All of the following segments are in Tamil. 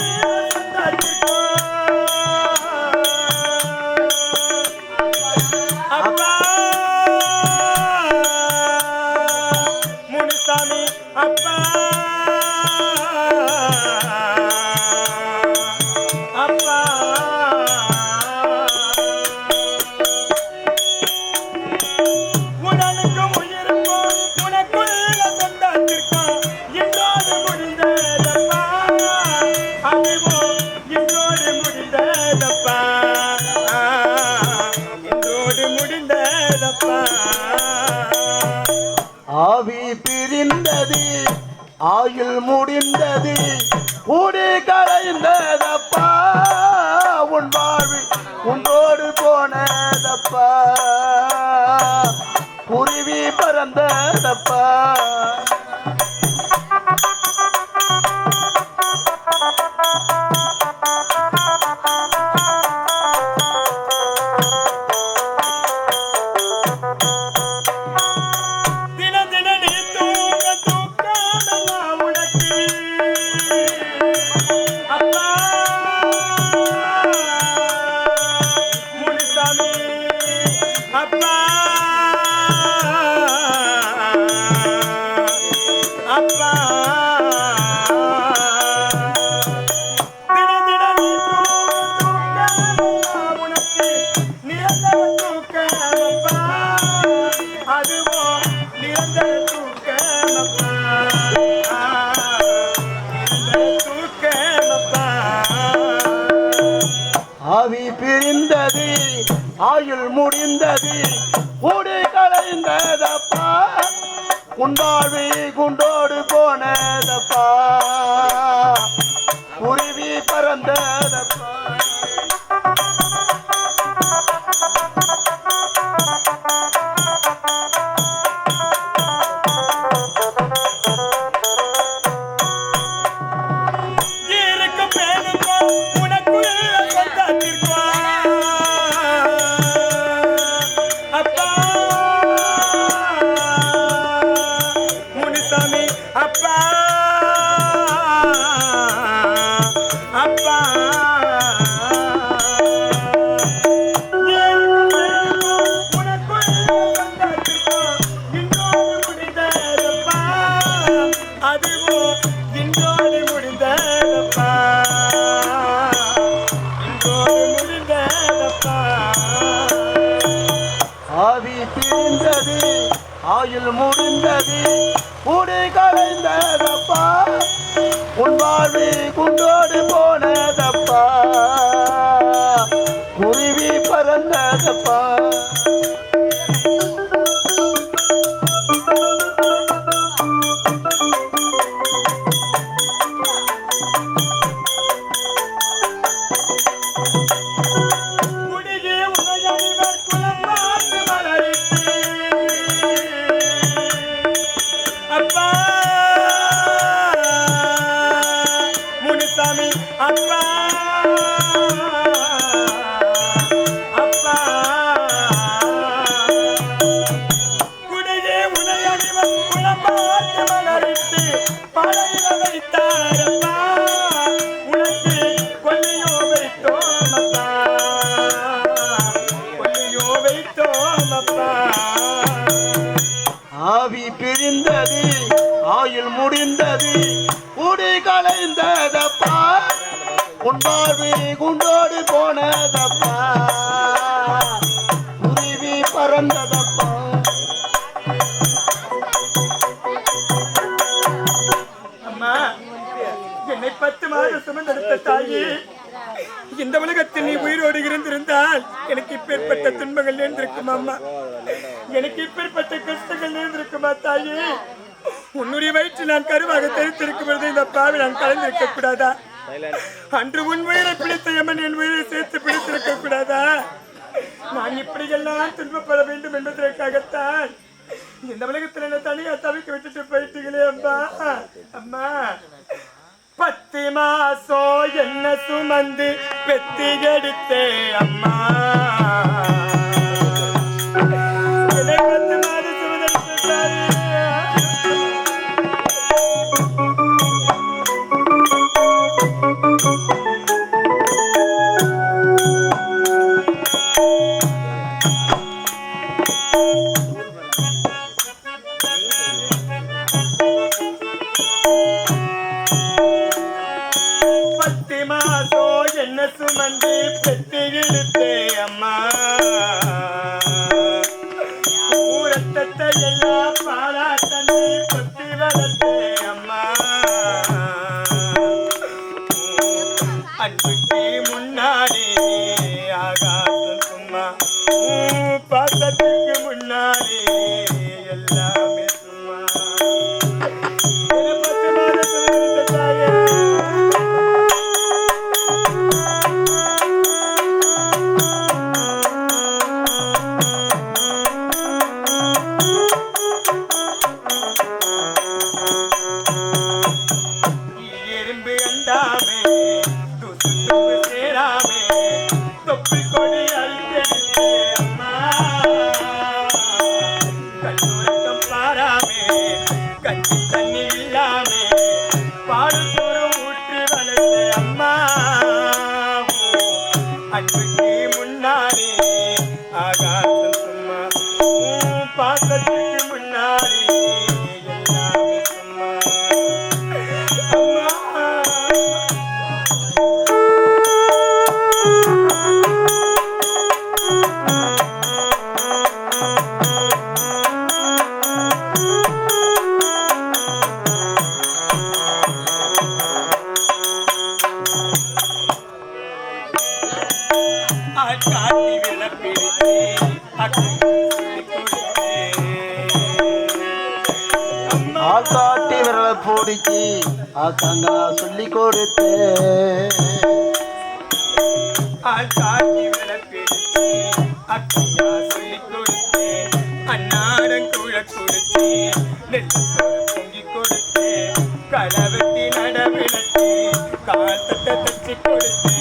அப்பா முடிந்தது. கூடி கலைந்ததப்பா உன் குண்டோ குண்டோடு போனதப்பா. குருவி பறந்ததப்பா. பெற்ற தாயே. இந்த உலகத்தில் நீ உயிரோடு இருந்திருந்தால் எனக்கு இப்பேற்பட்ட துன்பங்கள் நேர்ந்திருக்கும் அம்மா? எனக்கு இப்பேற்பட்ட கஷ்டங்கள் நேர்ந்திருக்குமா தாயே? உன்னுடைய வயிற்று நான் கருவாக தெரித்திருக்கும் பொழுது இந்த பாவை நான் கலந்திருக்க கூடாதா? அன்று உன் உயிரை பிடித்த எமன் என் உயிரை சேர்த்து பிடித்திருக்க கூடாதா? நான் இப்படியெல்லாம் துன்பப்பட வேண்டும் என்பதற்காகத்தான் இந்த உலகத்தில் என்ன தனியா தவிக்க விட்டுட்டு போயிட்டீங்களே அம்மா. அம்மா. பத்து மாசோ என்ன சுமந்து பெத்தி எடுத்தே அம்மா. என்ன சுமந்து பெற்றெடுத்தே அம்மா. ஊரத்தத்தை எல்லாம் பாராட்டமே Sita ஆள்காட்டி விரல போடிச்சு ஆத்தாங்க சொல்லி கொடுத்து. ஆள்காட்டி விரல பிடிச்சு அக்கையா சொல்லி கொடுத்து அன்னாரம் குழ கொடுத்து நெல் பொங்கி கொடுத்து களவெட்டி நடவிளக்கு காத்தத்தை தச்சு கொடுத்து.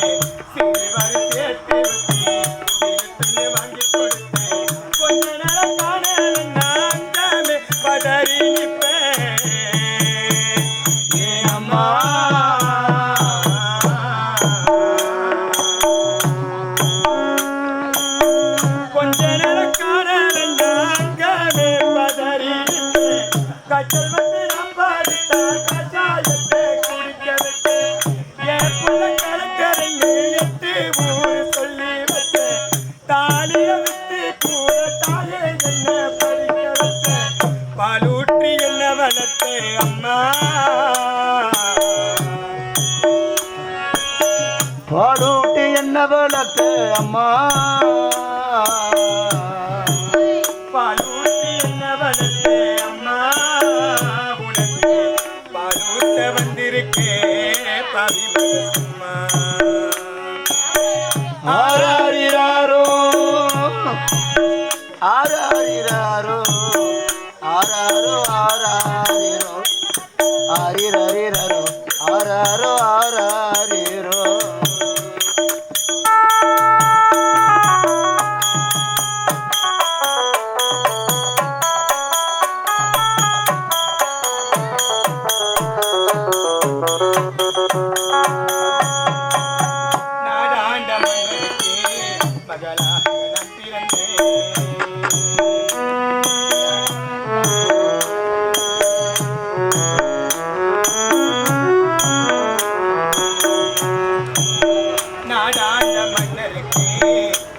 tá de.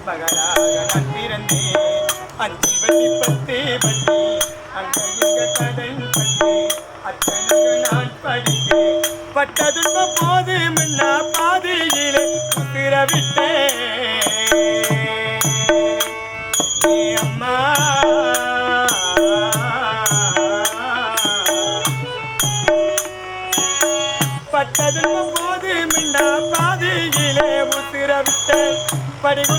மகளாக நான் பிறந்தே அஞ்சு வட்டி பத்தே வட்டி அங்க எங்க கடல் பட்டி அத்தனை நான் படித்தேன் பட்ட துன்ப போது மன்னா பாதையிலே குதிரவிட்டேன் அம்மா மின்னா பாதையிலே உத்திரவிட்டேன் படிகு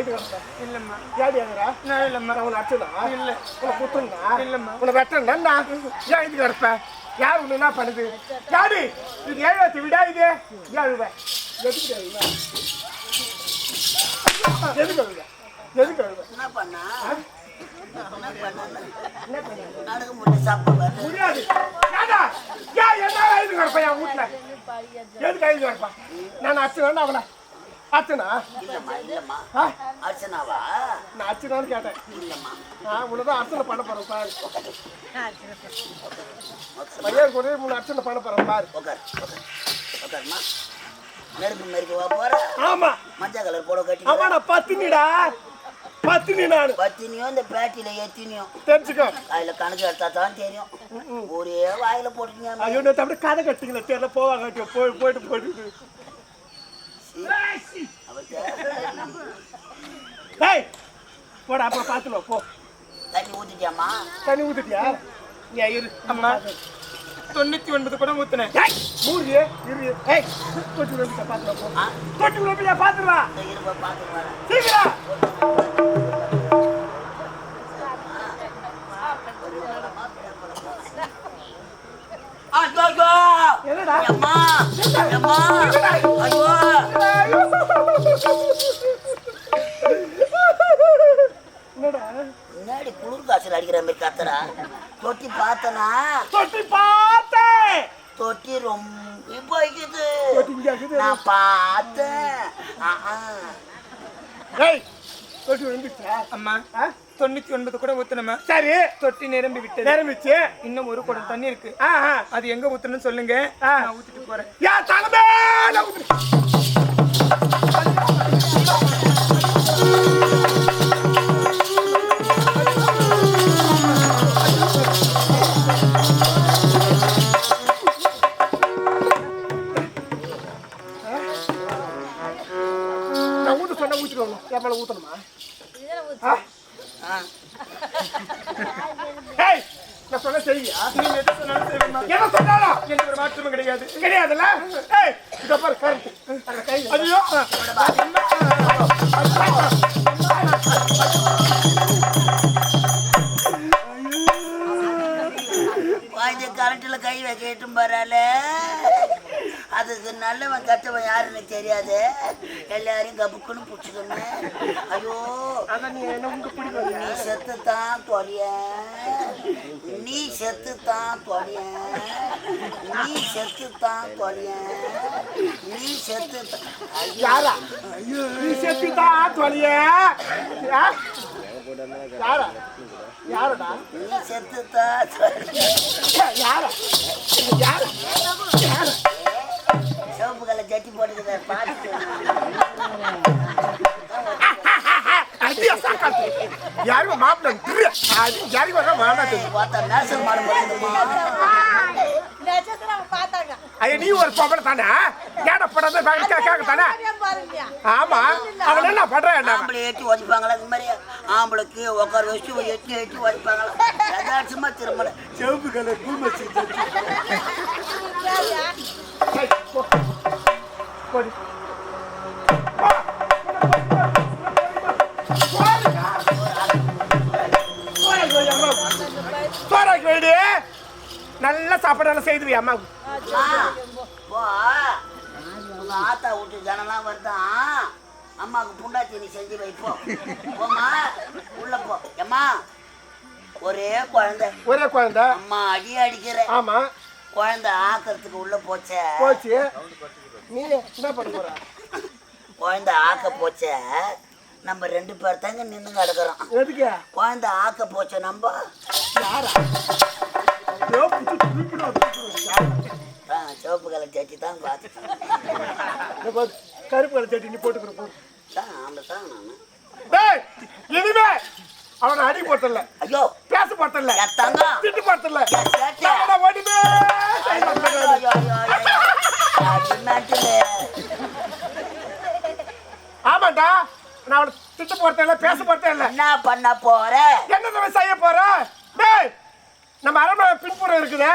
ஐடி வரல இல்லம்மா. ஏடி எங்கடா நான் இல்லம்மா. நான் உன்னை அடிச்சனா இல்ல. உன்னை இல்லம்மா. உன்னை வெட்டனா ஏன் இது கிடப்ப யார் உன்னை என்ன பண்ணுது? யாரு இது ஏழாத்தி விடா இது. எதுக்கு அழுவ எதுக்கு அழுவ எதுக்கு அழுவ என்ன பண்ணா? முடியாது. ஏடா ஏன் என்ன ஐடி கிடப்ப என் வீட்டுல எதுக்கு ஐடி கிடப்பா நான் அச்சனா அவளை அச்சனா இல்லம்மா இல்லம்மா. அர்ச்சனாவா? நான் அச்சனான்னு கேட்டேன். இல்லம்மா. நான் உன்னதான் அர்ச்சனை பண்ண போறேன் பாரு. பையன் கூட மூணு அர்ச்சனை பண்ண போறேன் பாரு. உட்கார் உட்கார் உட்காருமா நெருப்பு மெருக்குவா போற. ஆமா. மஞ்சள் கலர் போட கட்டி நான் பத்தினிடா? பத்தினி நானு. பத்தினியும் இந்த பேட்டியில எத்தினியும் தெரிஞ்சுக்கோ. அதுல கணக்கு எடுத்தா தான் தெரியும். ஒரே வாயில போட்டுங்க ஐயோ நான் தம்பி கதை கட்டிங்கள. தெரியல போவாங்க போய் போயிட்டு போயிட்டு. டேய் போடா அப்புறம் பார்த்துக்கலாம் போ. தண்ணி ஊத்திட்டியாமா தண்ணி ஊத்துட்டியா? நீ இரு அம்மா. தொண்ணூத்தி ஒன்பது கூட ஊத்துனேன். ஏய் மூடி இரு. ஏய் தொட்டி விழுந்து பார்த்துக்கலாம் போ. தொட்டி பார்த்து வரேன். சீக்கிரம். அம்மா அம்மா ஐயோ என்னடா முன்னாடி குளிர் காய்ச்சல் அடிக்கிற மாதிரி கத்துறா தொட்டி பார்த்தனா தொட்டி பார்த்தேன் தொட்டி ரொம்ப போய்க்குது நான் பார்த்தேன் தொட்டி அம்மா? தொண்ணூத்தி ஒன்பது கூட ஊத்துனமா சரி. தொட்டி நிரம்பி விட்டது. நிரம்பிச்சு. இன்னும் ஒரு குடம் தண்ணி இருக்கு. அது எங்க ஊத்தணும்னு சொல்லுங்க. நான் ஊத்திட்டு போறேன். யா தலைமையில ஊத்து. எது சொன்னாலும் சொன்னாலும்? எனக்கு ஒரு மாற்றமும் கிடையாது. கிடையாதுல்ல? ஏய் இத பாரு கரெக்ட் அந்த கை ஐயோ கரண்ட்ல கை வைக்கட்டும் பரவாயில்ல அதுக்கு நல்லவன் கெட்டவன் யாருன்னு தெரியாது. எல்லாரையும் கபுக்குன்னு பிடிச்சிக்கணும் ஐயோ நீ உங்க பிடிக்கும் நீ செத்து தான் தொலைய நீ செத்து தான் தொலைய நீ செத்து தான் தொலைய நீ செத்து தான் ஐயோ. யாரா நீ செத்துட்டா தொலைய யாரா? யாரடா? நீ செத்து தான் தொலைய யாரா? யாரா? யாரா? ஜட்டி போட்டுக்கிற பார்த்து. யாருமே மாப்பிள்ள? அது யாருமே வர மாட்டாது பார்த்தா நேசம் மாட பார்த்தாங்க. ஐயா நீ ஒரு பொம்பளை தானே? ஏட படாத? கேட்க தானே? ஆமா. அவன் என்ன பண்ற என்ன? ஆம்பளை ஏற்றி உதைப்பாங்களா? இந்த மாதிரி ஆம்பளைக்கு உட்கார வச்சு எட்டி எட்டி உதைப்பாங்களா? யதார்த்தமா திருமணம். செவப்பு கலர் செய்துவி அம்மா. ஆத்தா விட்டு ஜனம்லாம் வருதான் அம்மாவுக்கு புண்டாத்தி நீ செஞ்சு வைப்போம் போம்மா உள்ள போ. அம்மா ஒரே குழந்தை. ஒரே குழந்தை. அம்மா அடி அடிக்கிற. ஆமா. குழந்தை ஆக்கிறதுக்கு உள்ள போச்சே. போச்சு. நீ என்ன பண்ண போற? குழந்தை ஆக்க போச்சே. நம்ம ரெண்டு பேர் தாங்க நின்று கிடக்குறோம். எதுக்கு? குழந்தை ஆக்க போச்சே நம்ம. யாரா? சிவப்பு கலர் சட்டி தான் பார்த்துட்டேன் இந்த பாரு, கருப்பு கலர் சட்டி நீ போட்டுக்கிற போது தான் ஆம்பளை தான் நான் டேய் இனிமே அவனை அடி போட்டல. ஐயோ. பேச போட்டல. திட்டு போட்டல. ஓடிமே. ஆமாண்டா நான் அவனை திட்டு போட்டல பேச போட்டல என்ன பண்ண போற? என்ன செய்ய போற? டேய் நம்ம அரண்மனை பின்புறம் இருக்குதே.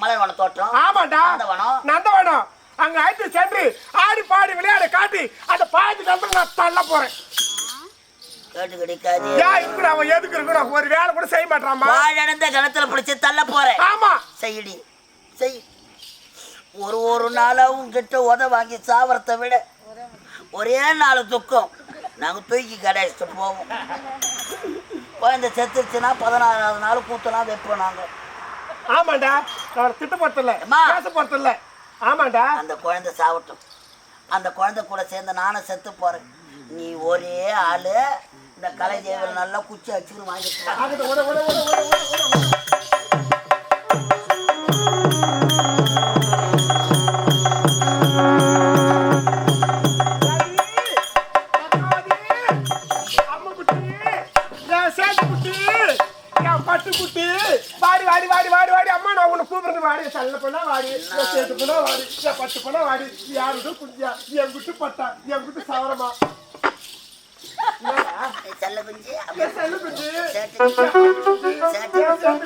மலர்வன தோட்டம் ஆமாண்டா. நந்தவனம். நந்தவனம். அங்க அழைத்து சென்று ஆடி பாடி விளையாட காட்டி அந்த பாயத்துக்கு வந்து நான் தள்ள போறேன். கேட்டு கிடைக்காது. ஏன் இருக்கிற அவன் எதுக்கு இருக்கிறான் ஒரு வேலை கூட செய்ய மாட்டாமா வாழடைந்த கிணத்துல பிடிச்சி தள்ள போறேன். ஆமா. செய்யடி. செய். ஒரு ஒரு நாளா உங்ககிட்ட உத வாங்கி சாவறதை விட ஒரே நாள் துக்கம். நாங்க தூக்கி கடைச்சிட்டு போவோம். குழந்தை செத்துருச்சுன்னா பதினாறாவது நாள் கூத்தலாம் வைப்போம் நாங்க. ஆமாண்டா நான் திட்ட போறதில்ல. பேச போறதில்ல ஆமாண்டா. அந்த குழந்தை சாவட்டும். அந்த குழந்தை கூட சேர்ந்து நானும் செத்து போறேன். நீ ஒரே ஆளு. இந்த கலை தேவல் நல்லா குச்சி அச்சுன்னு வாங்கிட்டு வாடி வாடி அம்மா நான் உன்னை கூப்பிடுறது வாடி. சல்ல பண்ணா வாடி சேட்டு பண்ணா வாடி பட்டு பண்ணா வாடி. யாரு குட்டியா என் குட்டு பட்டா என் குட்டு சவரமா.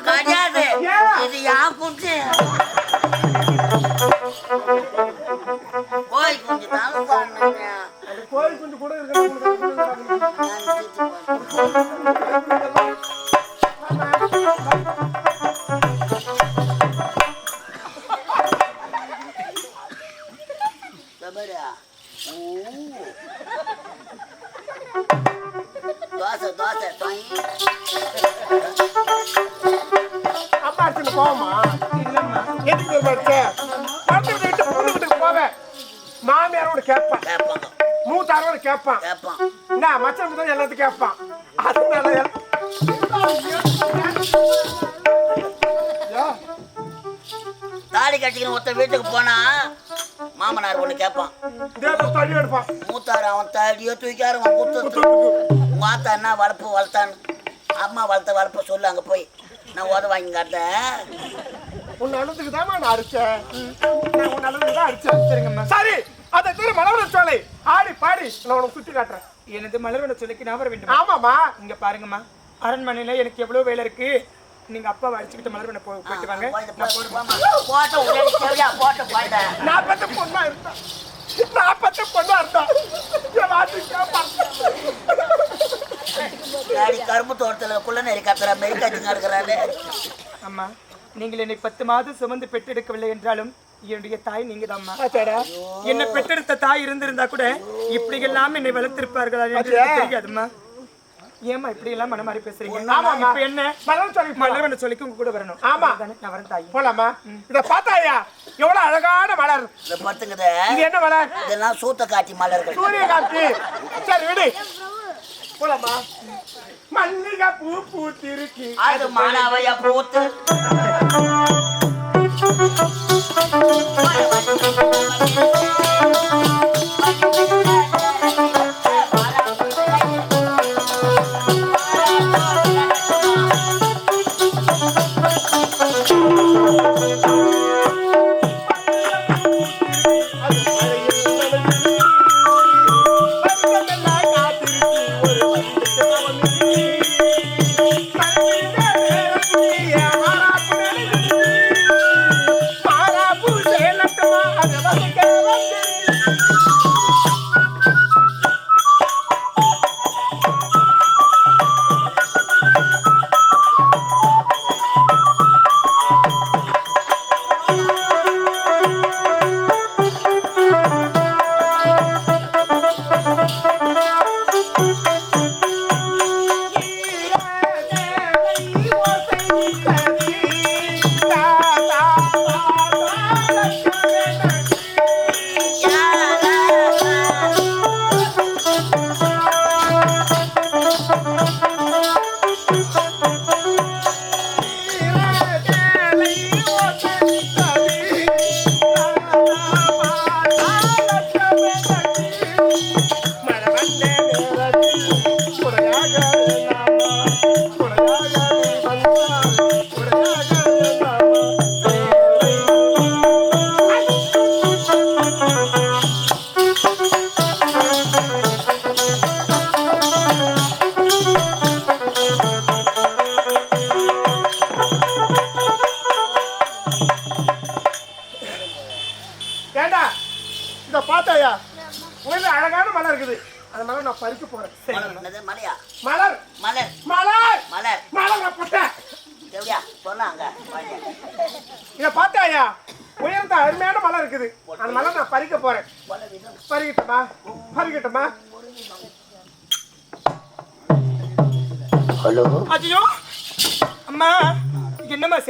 கிடையாது. இது யான் குஞ்சு? தான் கோயில் குஞ்சு கூட இருக்கிற தோசை தோசை. அம்மா அடிச்சுட்டு போவோமா? எதுக்கு அடிச்ச? படத்துக்கு விட்டு பொண்ணு வீட்டுக்கு போவேன் மாமியாரோட கேட்பான். கேட்பாங்க. மூத்தாரோட கேட்பான். கேட்பான். என்ன மச்சன் முதல் எல்லாத்தையும் கேட்பான். அதனால தாலி கட்டிக்கின்னு ஒருத்த வீட்டுக்கு போனா மாமனார் ஒண்ணு கேட்பான் மூத்தார் அவன் தாடியோ தூக்காரு அவன் குத்து உங்க ஆத்தா என்ன வளர்ப்பு வளர்த்தான்னு? அம்மா வளர்த்த வளர்ப்பு சொல்லு அங்க போய். நான் உத வாங்கி காட்டேன் உன் தான் நான் அடிச்சேன். நான் உன் நல்லதுக்கு தான் அடிச்சேன். சரிங்கம்மா. சரி அதை தவிர மலவர சோலை. ஆடி பாடி. நான் உனக்கு சுத்தி காட்டுறேன். எனது மலர்வன சொல்லிக்கு நான் வர வேண்டும்? ஆமாமா இங்க பாருங்கம்மா. அரண்மனையில எனக்கு எவ்வளவு வேலை இருக்கு? நீங்க அப்பாவை அழைச்சிக்கிட்டு மலர்வன போ போயிட்டு வாங்க. நாற்பத்தி பொண்ணா இருந்தா. நாற்பத்தி பொண்ணா இருந்தா. கரும்பு தோட்டத்துல குள்ள நெறி கத்துற மாரி கட்டிங்க இருக்கிறாரு அம்மா நீங்கள் என்னை பத்து மாதம் சுமந்து பெற்றெடுக்கவில்லை என்றாலும் என்னுடைய தாய் நீங்க ஆச்சாடா. என்னை பெற்றெடுத்த தாய் இருந்திருந்தா கூட இப்படி எல்லாம் என்னை வளர்த்திருப்பார்களா என்று அச்சே. எனக்கு தெரியாதும்மா. ஏமா இப்படி எல்லாம் மனமாறி பேசுறீங்க? ஆமாம்மா. இப்ப என்ன? மலர் சொல்லி மலர்வன சொல்லிக்கு உங்க கூட வரணும். ஆமா. நான் வரேன் தாய். போலாமா? இத பார்த்தாயா? எவ்வளவு அழகான மலர். இந்த பத்துக்குது இது என்ன மலர்? இதெல்லாம் சூத்த காட்டி மலர்கள். சூரியகாந்தி. சரி விடு. போலாமா? மல்லிகை பூ பூத்திருக்கு. அது மானாவையா பூத்து.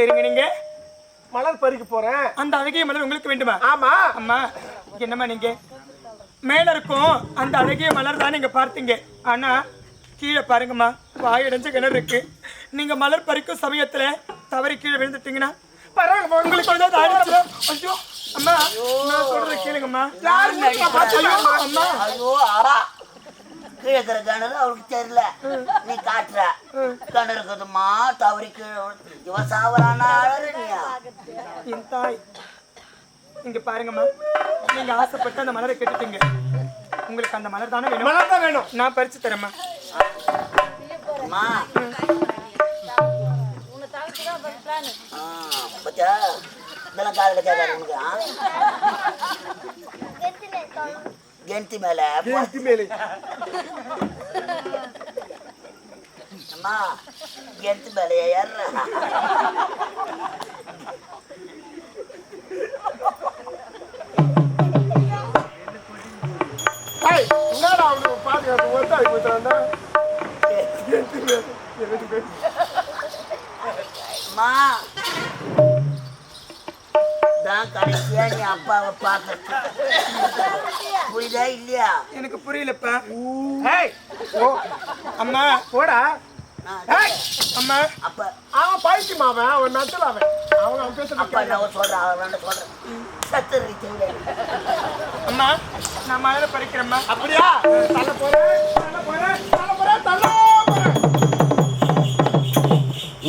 செய்றீங்க நீங்க. மலர் பறிக்க போறேன். அந்த அழகிய மலர் உங்களுக்கு வேண்டுமா? ஆமா. அம்மா என்னம்மா நீங்க? மேல இருக்கும் அந்த அழகிய மலர் தான் நீங்க பார்த்தீங்க. ஆனா கீழே பாருங்கம்மா வாயடைஞ்ச கிணறு இருக்கு. நீங்க மலர் பறிக்கும் சமயத்துல தவறி கீழே விழுந்துட்டீங்கன்னா பரவாயில்ல உங்களுக்கு ஏதாவது ஆயிடுச்சுன்னா ஐயோ அம்மா நான் சொல்றத கேளுங்கம்மா. அம்மா. ஐயோ ஆறா கீழே இருக்கிற கிணறு அவருக்கு தெரியல. நீ காட்டுற. கிணறு இருக்குதுமா தவறி கீழே இவ சாவரானா என் தாய் இங்க பாருங்கம்மா. நீங்க ஆசைப்பட்டு அந்த மலரை கேட்டுட்டீங்க. உங்களுக்கு அந்த மலர் தானே வேணும்? மலர் தான் வேணும். நான் பறிச்சு தரேம்மா. அம்மா. ஆ, பாத்தியா? இதெல்லாம் காதுல கேட்காது உனக்கு கெண்டி மேல. ஏத்தி மேலே. அம்மா கெண்டி மேல ஏய், என்னடா அவனுக்கு பாதுகாப்பு மேலே. அம்மா தான் கடைசியா நீ அப்பாவை பார்க்க புரியுதா இல்லையா? எனக்கு புரியலப்பா. ஏய் ஓ அம்மா போடா. நான் ஏய் அம்மா. அப்ப அவன் பைத்தியம் அவன் அவன் நட்டல் அவன். அவன் அவன் அப்பா நான் சொல்றேன் அவன் சொல்றேன். சத்து அம்மா நான் மலரை பறிக்கிறேம்மா அப்படியா? தள்ள போறேன் தள்ள போறேன் தள்ள போறேன் தள்ள போறேன்.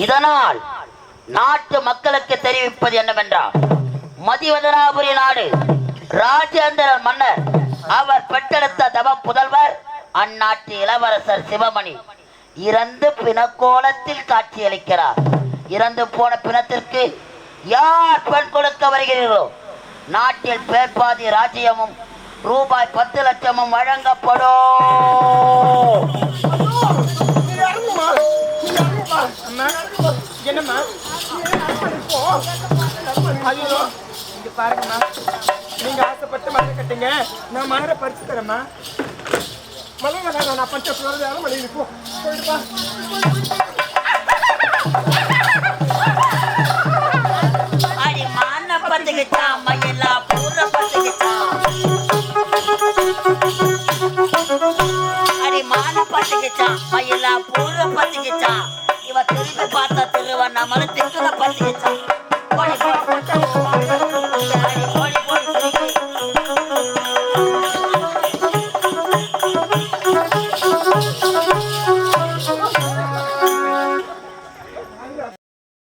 இதனால் நாட்டு மக்களுக்கு தெரிவிப்பது என்னவென்றால் மதிவதனாபுரி நாடு. ராஜேந்திர மன்னர். அவர் பெற்றெடுத்த தவ புதல்வர் அந்நாட்டு இளவரசர் சிவமணி. இறந்து பிணக்கோலத்தில் காட்சியளிக்கிறார். இறந்து போன பிணத்திற்கு யார் பெண் கொடுக்க வருகிறீர்களோ? நாட்டில் பேர்பாதி ராஜ்யமும் ரூபாய் பத்து லட்சமும் வழங்கப்படும். என்னம்மா? ஐயோ. இங்க பாருங்கம்மா. நீங்க ஆசைப்பட்டு மலரை கட்டுங்க. நான் மலரை பறிச்சு தரேம்மா. மலை வேணாம் நான் பச்சை பிள்ளை யாரும் மலை போ. போயிட்டு பா. அடி மான பத்துக்கிட்டான் மயிலா பூர பத்துக்கிட்டான் அடி மான பத்துக்கிட்டான் மயிலா பூர பத்துக்கிட்டான் இவ திரும்பி பார்த்தா திருவண்ணாமலை திக்குல